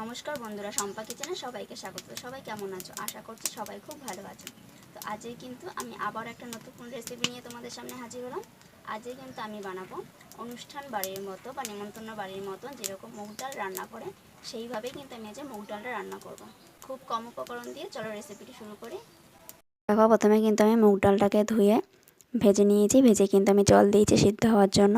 নমস্কার বন্ধুরা সম্পা কিচেনে সবাইকে স্বাগত। সবাই কেমন আছো? আশা করছি সবাই খুব ভালো আছো। তো আজকে কিন্তু আমি আবার একটা নতুন রেসিপি নিয়ে তোমাদের সামনে হাজির হলাম। আজকে কিন্তু আমি বানাবো অনুষ্ঠান বাড়ির মতো বা নিমন্ত্রণ বাড়ির মতো যেরকম মুগ ডাল রান্না করে, সেইভাবেই কিন্তু আমি আজকে মুগ ডালটা রান্না করব। খুব কম উপকরণ দিয়ে চলো রেসিপিটি শুরু করি। দেখো, প্রথমে কিন্তু আমি মুগ ডালটাকে ধুয়ে ভেজে নিয়েছি। ভেজে কিন্তু আমি জল দিয়েছি সিদ্ধ হওয়ার জন্য।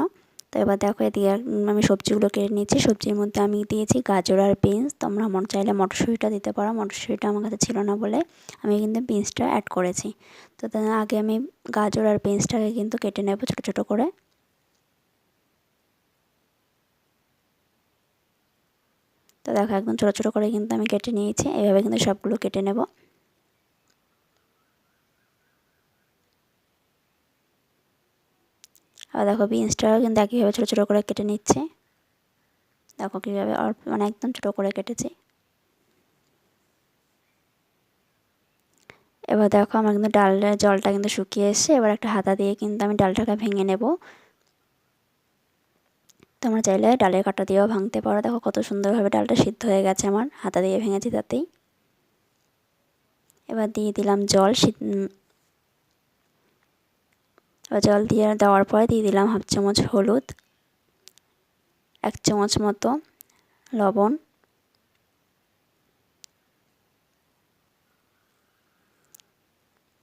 তো এবার দেখো এদিকে আমি সবজিগুলো কেটে নিয়েছি। সবজির মধ্যে আমি দিয়েছি গাজর আর বিনস। তোমরা মন চাইলে মটরশুঁটিটা দিতে পারো। মটরশুঁটিটা আমার কাছে ছিল না বলে আমি কিন্তু বিনসটা অ্যাড করেছি। তো তার আগে আমি গাজর আর বিনসটাকে কিন্তু কেটে নেব ছোটো ছোটো করে। তো দেখো একদম ছোটো ছোটো করে কিন্তু আমি কেটে নিয়েছি। এভাবে কিন্তু সবগুলো কেটে নেব। দেখো বিনসটাও কিন্তু একইভাবে ছোটো ছোটো করে কেটে নিচ্ছে। দেখো কীভাবে অল্প মানে একদম ছোটো করে কেটেছি। এবার দেখো আমার কিন্তু ডালের জলটা কিন্তু শুকিয়ে এসছে। এবার একটা হাতা দিয়ে কিন্তু আমি ডালটাকে ভেঙে নেব। তোমরা চাইলে ডালের কাটা দিয়েও ভাঙতে পারো। দেখো কত সুন্দরভাবে ডালটা সিদ্ধ হয়ে গেছে আমার হাতা দিয়ে ভেঙেছি তাতেই। এবার দিয়ে দিলাম জল। জল দিয়ে দেওয়ার পরে দিয়ে দিলাম হাফ চামচ হলুদ, এক চামচ মতো লবণ,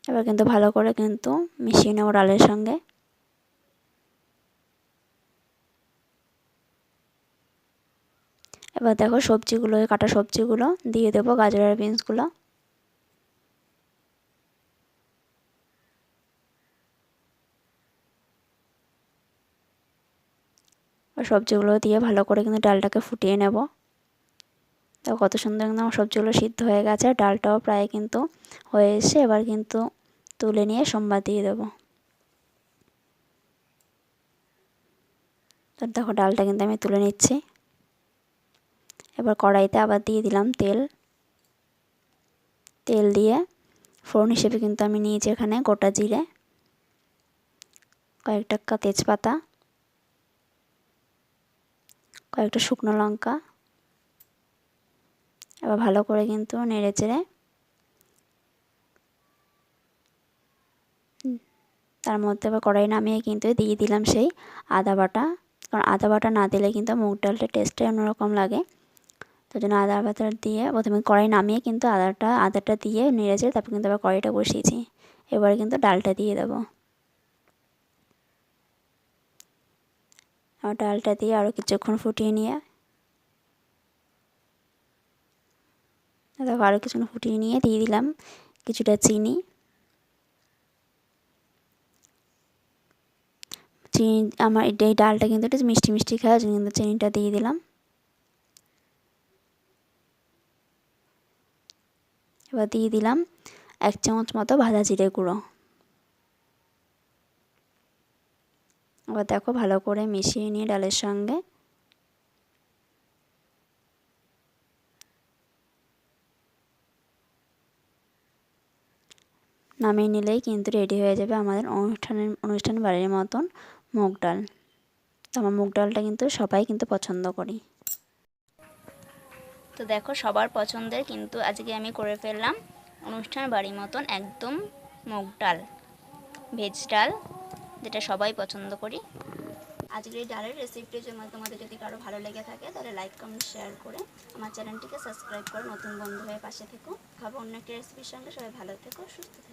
এবার কিন্তু ভালো করে কিন্তু মিশিয়ে নেব ডালের সঙ্গে। এবার দেখো সবজিগুলো, কাটা সবজিগুলো দিয়ে দেবো গাজর আর সবজিগুলো দিয়ে ভালো করে কিন্তু ডালটাকে ফুটিয়ে নেব। তো কত সুন্দর কিন্তু আমার সবজিগুলো সিদ্ধ হয়ে গেছে ডালটাও প্রায় কিন্তু হয়ে এসে এবার কিন্তু তুলে নিয়ে সোমবার দিয়ে দেবো। তো দেখো ডালটা কিন্তু আমি তুলে নিচ্ছি। এবার কড়াইতে আবার দিয়ে দিলাম তেল। তেল দিয়ে ফোড়ন হিসেবে কিন্তু আমি নিয়েছি এখানে গোটা জিরে কয়েকটা তেজপাতা কয়েকটা শুকনো লঙ্কা, এবার ভালো করে কিন্তু নেড়ে চেড়ে তার মধ্যে এবার কড়াই নামিয়ে কিন্তু দিয়ে দিলাম সেই আদা বাটা। কারণ আদা বাটা না দিলে কিন্তু মুগ ডালটা টেস্টটাই অন্যরকম লাগে। তো জন্য আদা বাটা দিয়ে প্রথমে কড়াই নামিয়ে কিন্তু আদাটা আদাটা দিয়ে নেড়ে নেড়েছে তারপর কিন্তু আবার কড়াইটা বসিয়েছি। এবারে কিন্তু ডালটা দিয়ে দেবো। ডালটা দিয়ে আরও কিছুক্ষণ ফুটিয়ে নিয়ে। দেখো আরও কিছুক্ষণ ফুটিয়ে নিয়ে দিয়ে দিলাম কিছুটা চিনি। চিনি, আমার এই ডালটা কিন্তু একটু মিষ্টি মিষ্টি খাওয়া কিন্তু চিনিটা দিয়ে দিলাম। এবার দিয়ে দিলাম এক চামচ মতো ভাজা জিরে গুঁড়ো। এবার দেখো ভালো করে মিশিয়ে নিয়ে ডালের সঙ্গে। নামিয়ে নিলেই কিন্তু রেডি হয়ে যাবে আমাদের অনুষ্ঠানের, অনুষ্ঠান বাড়ির মতন মুগ ডাল। তো আমার মুগ ডালটা কিন্তু সবাই কিন্তু পছন্দ করি। তো দেখো সবার পছন্দের কিন্তু আজকে আমি করে ফেললাম অনুষ্ঠান বাড়ির মতন একদম মুগ ডাল, ভেজ ডাল। যেটা সবাই পছন্দ করি। আজকের এই ডালের রেসিপিটির জন্য তোমাদের যদি কারও ভালো লেগে থাকে, তাহলে লাইক কমেন্ট শেয়ার করে আমার চ্যানেলটিকে সাবস্ক্রাইব করে নতুন বন্ধু হয়ে পাশে থেকো। খাব অন্য একটি রেসিপির সঙ্গে সবাই ভালো থেকো, সুস্থ থেকো।